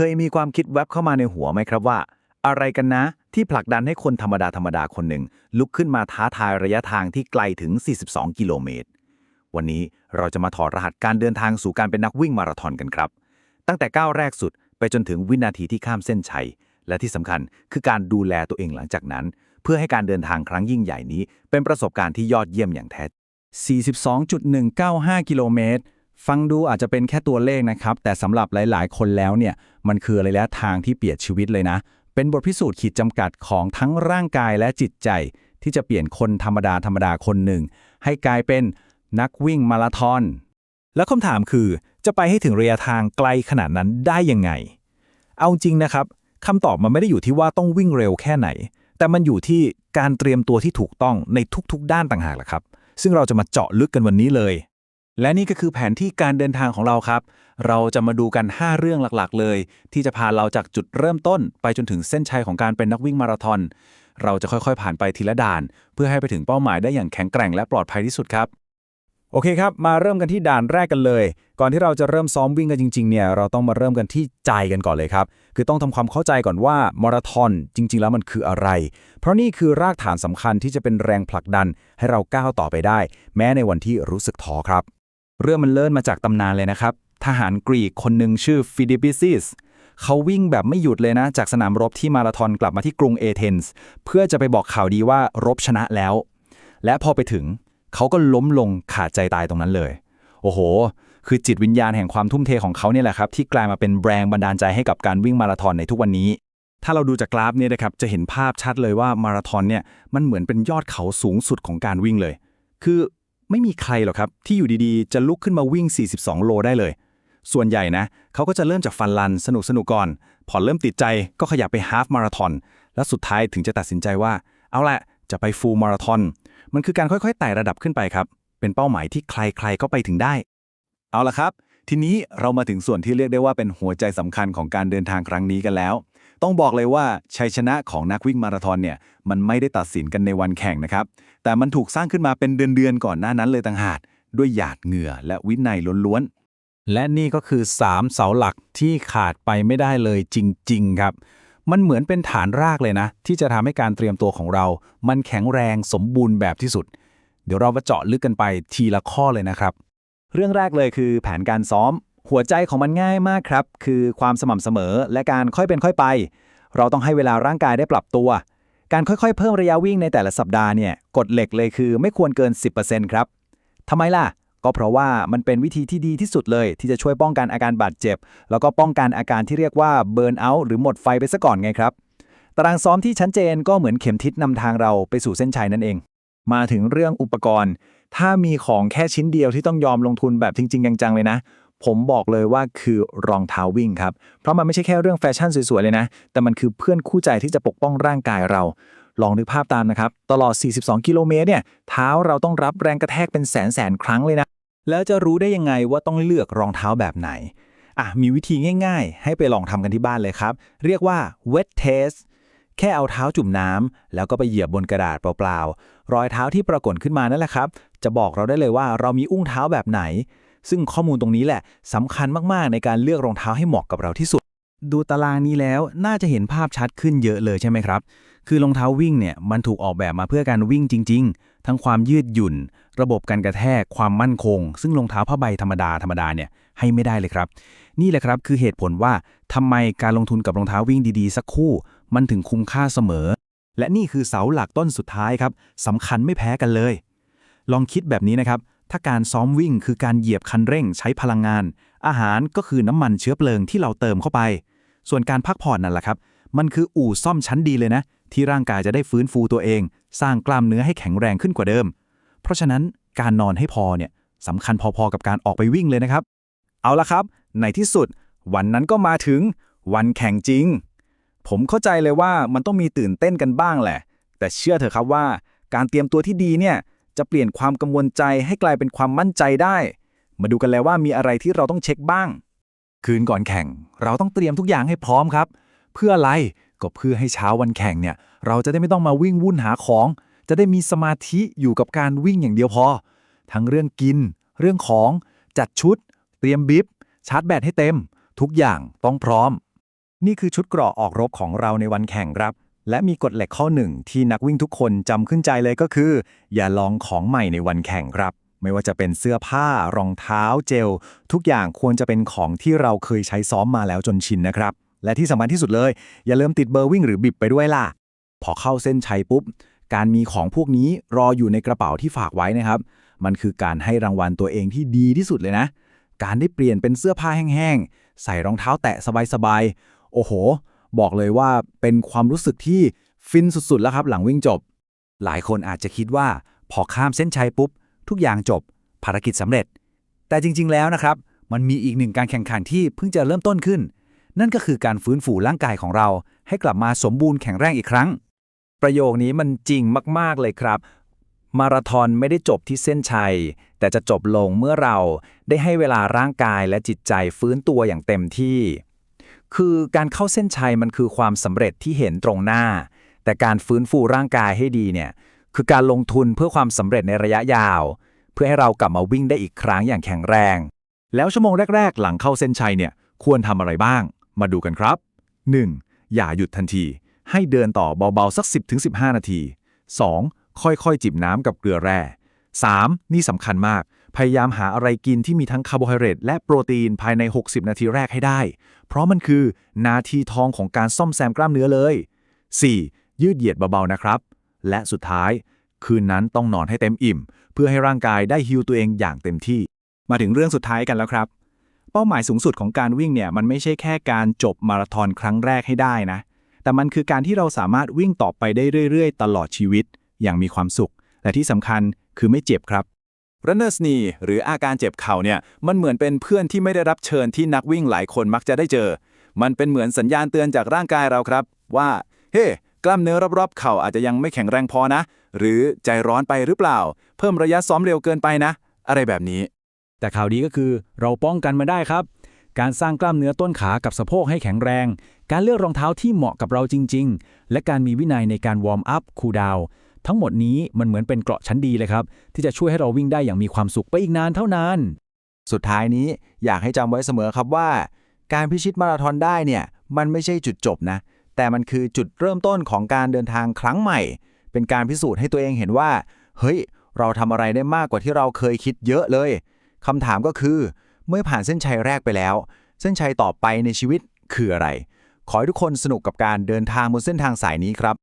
เคยมีความคิดแวบเข้ามาในหัวไหมครับว่า อะไรกันนะ ที่ผลักดันให้คนธรรมดาธรรมดาคนหนึ่ง ลุกขึ้นมาท้าทายระยะทางที่ไกลถึง 42 กิโลเมตร วันนี้เราจะมาถอดรหัสการเดินทางสู่การเป็นนักวิ่งมาราธอนกันครับ ตั้งแต่ก้าวแรกสุดไปจนถึงวินาทีที่ข้ามเส้นชัย และที่สำคัญคือการดูแลตัวเองหลังจากนั้น เพื่อให้การเดินทางครั้งยิ่งใหญ่นี้ เป็นประสบการณ์ที่ยอดเยี่ยมอย่างแท้ 42.195 กิโลเมตร ฟังดูอาจจะเป็นแค่ตัวเลขนะครับ แต่สำหรับหลาย ๆ คนแล้วเนี่ย มันคือระยะทางที่เปลี่ยนชีวิตเลยนะ เป็นบทพิสูจน์ขีดจำกัดของทั้งร่างกายและจิตใจ ที่จะเปลี่ยนคนธรรมดาธรรมดาคนหนึ่ง ให้กลายเป็นนักวิ่งมาราธอน แล้วคำถามคือจะไปให้ถึงระยะทางไกลขนาดนั้นได้ยังไง เอาจริงนะครับคำตอบมันไม่ได้อยู่ที่ว่าต้องวิ่งเร็วแค่ไหน แต่มันอยู่ที่การเตรียมตัวที่ถูกต้องในทุกๆ ด้านต่างหากแหละครับ ซึ่งเราจะมาเจาะลึกกันวันนี้เลย และนี่ก็คือแผนที่การเดินทางของเราครับ เราจะมาดูกัน 5 เรื่องหลักๆ เลย ที่จะพาเราจากจุดเริ่มต้น ไปจนถึงเส้นชัยของการเป็นนักวิ่งมาราธอน เราจะค่อยๆ ผ่านไปทีละด่าน เพื่อให้ไปถึงเป้าหมายได้อย่างแข็งแกร่งและปลอดภัยที่สุดครับ โอเคครับ มาเริ่มกันที่ด่านแรกกันเลย ก่อนที่เราจะเริ่มซ้อมวิ่งกันจริงๆ เนี่ย เราต้องมาเริ่มกันที่ใจกันก่อนเลยครับ คือต้องทำความเข้าใจก่อนว่ามาราธอนจริง ๆ แล้วมันคืออะไร เพราะนี่คือรากฐานสำคัญที่จะเป็นแรงผลักดัน ให้เราก้าวต่อไปได้ แม้ในวันที่รู้สึกท้อครับ เรื่องมันเริ่มมาจากตำนานเลยนะครับ ทหารกรีกคนหนึ่งชื่อฟิดิปิซิสเขาวิ่งแบบไม่หยุดเลยนะ จากสนามรบที่มาราธอนกลับมาที่กรุงเอเธนส์เพื่อจะไปบอกข่าวดีว่ารบชนะแล้ว และพอไปถึงเขาก็ล้มลงขาดใจตายตรงนั้นเลย โอ้โห คือจิตวิญญาณแห่งความทุ่มเทของเขาเนี่ยแหละครับที่กลายมาเป็นแรงบันดาลใจให้กับการวิ่งมาราธอนในทุกวันนี้ ถ้าเราดูจากกราฟเนี่ยนะครับจะเห็นภาพชัดเลยว่ามาราธอนเนี่ยมันเหมือนเป็นยอดเขาสูงสุดของการวิ่งเลย คือ ไม่มีใครหรอกครับที่อยู่ดีๆ จะลุกขึ้นมาวิ่ง 42 โลได้เลย ส่วนใหญ่นะเขาก็จะเริ่มจากฟันลันสนุกสนุกๆก่อนพอเริ่มติดใจก็ขยับไปฮาฟมาราธอนแล้วสุดท้ายถึงจะตัดสินใจว่า เอาละจะไปฟูลมาราธอนมันคือการค่อยๆไต่ระดับขึ้นไปครับ เป็นเป้าหมายที่ใครๆก็ไปถึงได้ เอาละครับ ทีนี้เรามาถึงส่วนที่เรียกได้ว่าเป็นหัวใจสำคัญของการเดินทางครั้งนี้กันแล้ว ต้องบอกเลยว่าชัยชนะของนักวิ่งมาราธอนเนี่ยมันไม่ได้ตัดสินกันในวันแข่งนะครับ แต่มันถูกสร้างขึ้นมาเป็นเดือนๆก่อนหน้านั้นเลยต่างหากด้วยหยาดเหงื่อและวินัยล้วนๆ และนี่ก็คือ 3 เสาหลักที่ขาดไปไม่ได้เลยจริง ๆ ครับ มันเหมือนเป็นฐานรากเลยนะ ที่จะทำให้การเตรียมตัวของเรา มันแข็งแรงสมบูรณ์แบบที่สุด เดี๋ยวเรามาเจาะลึกกันไปทีละข้อเลยนะครับ เรื่องแรกเลยคือแผนการซ้อม หัวใจของมันง่ายมากครับ คือความสม่ำเสมอและการค่อยเป็นค่อยไป เราต้องให้เวลาร่างกายได้ปรับตัว การค่อยๆ เพิ่มระยะวิ่งในแต่ละสัปดาห์เนี่ยกฎเหล็กเลยคือไม่ควรเกิน 10%ครับทำไมล่ะ ก็เพราะว่ามันเป็นวิธีที่ดีที่สุดเลย ที่จะช่วยป้องกันอาการบาดเจ็บ แล้วก็ป้องกันอาการที่เรียกว่าเบิร์นเอาท์หรือหมดไฟไปซะก่อนไงครับตารางซ้อมที่ชัดเจนก็เหมือนเข็มทิศนำทางเราไปสู่เส้นชัยนั่นเอง มาถึงเรื่องอุปกรณ์ ถ้ามีของแค่ชิ้นเดียวที่ต้องยอมลงทุนแบบจริง ๆ จังๆเลยนะ ผมบอกเลยว่าคือรองเท้าวิ่งครับ เพราะมันไม่ใช่แค่เรื่องแฟชั่นสวยๆเลยนะ แต่มันคือเพื่อนคู่ใจที่จะปกป้องร่างกายเรา ลองนึกภาพตามนะครับ ตลอด 42 กิโลเมตรเนี่ย เท้าเราต้องรับแรงกระแทกเป็นแสนแสนครั้งเลยนะ แล้วจะรู้ได้ยังไงว่าต้องเลือกรองเท้าแบบไหน อะ มีวิธีง่าย ๆ ให้ไปลองทำกันที่บ้านเลยครับ เรียกว่า wet test แค่เอาเท้าจุ่มน้ำแล้วก็ไปเหยียบบนกระดาษเปล่าๆ รอยเท้าที่ปรากฏขึ้นมานั่นแหละครับ จะบอกเราได้เลยว่าเรามีอุ้งเท้าแบบไหน ซึ่งข้อมูลตรงนี้แหละสำคัญมากๆ ในการเลือกรองเท้าให้เหมาะกับเราที่สุด ดูตารางนี้แล้วน่าจะเห็นภาพชัดขึ้นเยอะเลยใช่ไหมครับ คือรองเท้าวิ่งเนี่ยมันถูกออกแบบมาเพื่อการวิ่งจริง ๆ ทั้งความยืดหยุ่น ระบบการกระแทก ความมั่นคง ซึ่งรองเท้าผ้าใบธรรมดาธรรมดาเนี่ยให้ไม่ได้เลยครับ นี่แหละครับคือเหตุผลว่าทำไมการลงทุนกับรองเท้าวิ่งดีๆ สักคู่ มันถึงคุ้มค่าเสมอ และนี่คือเสาหลักต้นสุดท้ายครับสำคัญไม่แพ้กันเลย ลองคิดแบบนี้นะครับ ถ้าการซ้อมวิ่งคือการเหยียบคันเร่งใช้พลังงาน อาหารก็คือน้ำมันเชื้อเพลิงที่เราเติมเข้าไป ส่วนการพักผ่อนนั่นแหละครับ มันคืออู่ซ่อมชั้นดีเลยนะ ที่ร่างกายจะได้ฟื้นฟูตัวเอง สร้างกล้ามเนื้อให้แข็งแรงขึ้นกว่าเดิม เพราะฉะนั้นการนอนให้พอเนี่ยสำคัญพอๆกับการออกไปวิ่งเลยนะครับ เอาละครับ ในที่สุด วันนั้นก็มาถึง วันแข่งจริง ผมเข้าใจเลยว่ามันต้องมีตื่นเต้นกันบ้างแหละ แต่เชื่อเถอะครับว่า การเตรียมตัวที่ดีเนี่ย จะเปลี่ยนความกังวลใจให้กลายเป็นความมั่นใจได้ มาดูกันแล้วว่ามีอะไรที่เราต้องเช็คบ้าง คืนก่อนแข่ง เราต้องเตรียมทุกอย่างให้พร้อมครับ เพื่ออะไรก็เพื่อให้เช้าวันแข่งเนี่ย เราจะได้ไม่ต้องมาวิ่งวุ่นหาของ จะได้มีสมาธิอยู่กับการวิ่งอย่างเดียวพอ ทั้งเรื่องกิน เรื่องของ จัดชุด เตรียมบิบชาร์จแบตให้เต็ม ทุกอย่างต้องพร้อม นี่คือชุดเกราะออกรบของเราในวันแข่งครับ และมีกฎเหล็กข้อหนึ่งที่นักวิ่งทุกคนจำขึ้นใจเลยก็คือ อย่าลองของใหม่ในวันแข่งครับ ไม่ว่าจะเป็นเสื้อผ้ารองเท้าเจล ทุกอย่างควรจะเป็นของที่เราเคยใช้ซ้อมมาแล้วจนชินนะครับ และที่สำคัญที่สุดเลย อย่าลืมติดเบอร์วิ่งหรือบิบไปด้วยล่ะ พอเข้าเส้นชัยปุ๊บ การมีของพวกนี้รออยู่ในกระเป๋าที่ฝากไว้นะครับ มันคือการให้รางวัลตัวเองที่ดีที่สุดเลยนะ การได้เปลี่ยนเป็นเสื้อผ้าแห้งๆใส่รองเท้าแตะสบายๆโอ้โห บอกเลยว่าเป็นความรู้สึกที่ฟินสุดๆแล้วครับ หลังวิ่งจบ หลายคนอาจจะคิดว่า พอข้ามเส้นชัยปุ๊บ ทุกอย่างจบ ภารกิจสำเร็จ แต่จริง ๆ แล้วนะครับ มันมีอีกหนึ่งการแข่งขันที่เพิ่งจะเริ่มต้นขึ้น นั่นก็คือการฟื้นฟูร่างกายของเรา ให้กลับมาสมบูรณ์แข็งแรงอีกครั้ง ประโยคนี้มันจริงมาก ๆ เลยครับมาราธอนไม่ได้จบที่เส้นชัย แต่จะจบลงเมื่อเราได้ให้เวลาร่างกายและจิตใจฟื้นตัวอย่างเต็มที่ คือการเข้าเส้นชัยมันคือความสำเร็จที่เห็นตรงหน้า แต่การฟื้นฟูร่างกายให้ดีเนี่ยคือการลงทุนเพื่อความสำเร็จในระยะยาว เพื่อให้เรากลับมาวิ่งได้อีกครั้งอย่างแข็งแรง แล้วชั่วโมงแรก ๆ หลังเข้าเส้นชัยเนี่ยควรทำอะไรบ้าง มาดูกันครับ 1. อย่าหยุดทันที ให้เดินต่อเบาๆสัก 10-15 นาที 2. ค่อยๆ จิบน้ำกับเกลือแร่ 3. นี่สำคัญมาก พยายามหาอะไรกินที่มีทั้งคาร์โบไฮเดรตและโปรตีนภายใน 60 นาทีแรกให้ได้ เพราะมันคือนาทีทองของการซ่อมแซมกล้ามเนื้อเลย 4. ยืดเหยียดเบาๆนะครับ และสุดท้าย คืนนั้นต้องนอนให้เต็มอิ่ม เพื่อให้ร่างกายได้ฮิวตัวเองอย่างเต็มที่ มาถึงเรื่องสุดท้ายกันแล้วครับ เป้าหมายสูงสุดของการวิ่งเนี่ยมันไม่ใช่แค่การจบมาราธอนครั้งแรกให้ได้นะ แต่มันคือการที่เราสามารถวิ่งต่อไปได้เรื่อย ๆ ตลอดชีวิต อย่างมีความสุข และที่สำคัญคือไม่เจ็บครับ Runner's knee หรืออาการเจ็บเข่าเนี่ยมันเหมือนเป็นเพื่อนที่ไม่ได้รับเชิญที่นักวิ่งหลายคนมักจะได้เจอ มันเป็นเหมือนสัญญาณเตือนจากร่างกายเราครับ ว่า เฮ้กล้ามเนื้อรอบๆเข่าอาจจะยังไม่แข็งแรงพอนะ หรือใจร้อนไปหรือเปล่า เพิ่มระยะซ้อมเร็วเกินไปนะ อะไรแบบนี้ แต่ข่าวดีก็คือเราป้องกันมาได้ครับ การสร้างกล้ามเนื้อต้นขากับสะโพกให้แข็งแรง การเลือกรองเท้าที่เหมาะกับเราจริง ๆ และการมีวินัยในการวอร์มอัพคูลดาวน์ ทั้งหมดนี้มันเหมือนเป็นเกราะชั้นดีเลยครับ ที่จะช่วยให้เราวิ่งได้อย่างมีความสุขไปอีกนานเท่านานสุดท้ายนี้อยากให้จำไว้เสมอครับว่า การพิชิตมาราธอนได้เนี่ยมันไม่ใช่จุดจบนะ แต่มันคือจุดเริ่มต้นของการเดินทางครั้งใหม่ เป็นการพิสูจน์ให้ตัวเองเห็นว่า เฮ้ย เราทำอะไรได้มากกว่าที่เราเคยคิดเยอะเลยคำถามก็คือ เมื่อผ่านเส้นชัยแรกไปแล้ว เส้นชัยต่อไปในชีวิตคืออะไร ขอให้ทุกคนสนุกกับการเดินทางบนเส้นทางสายนี้ครับ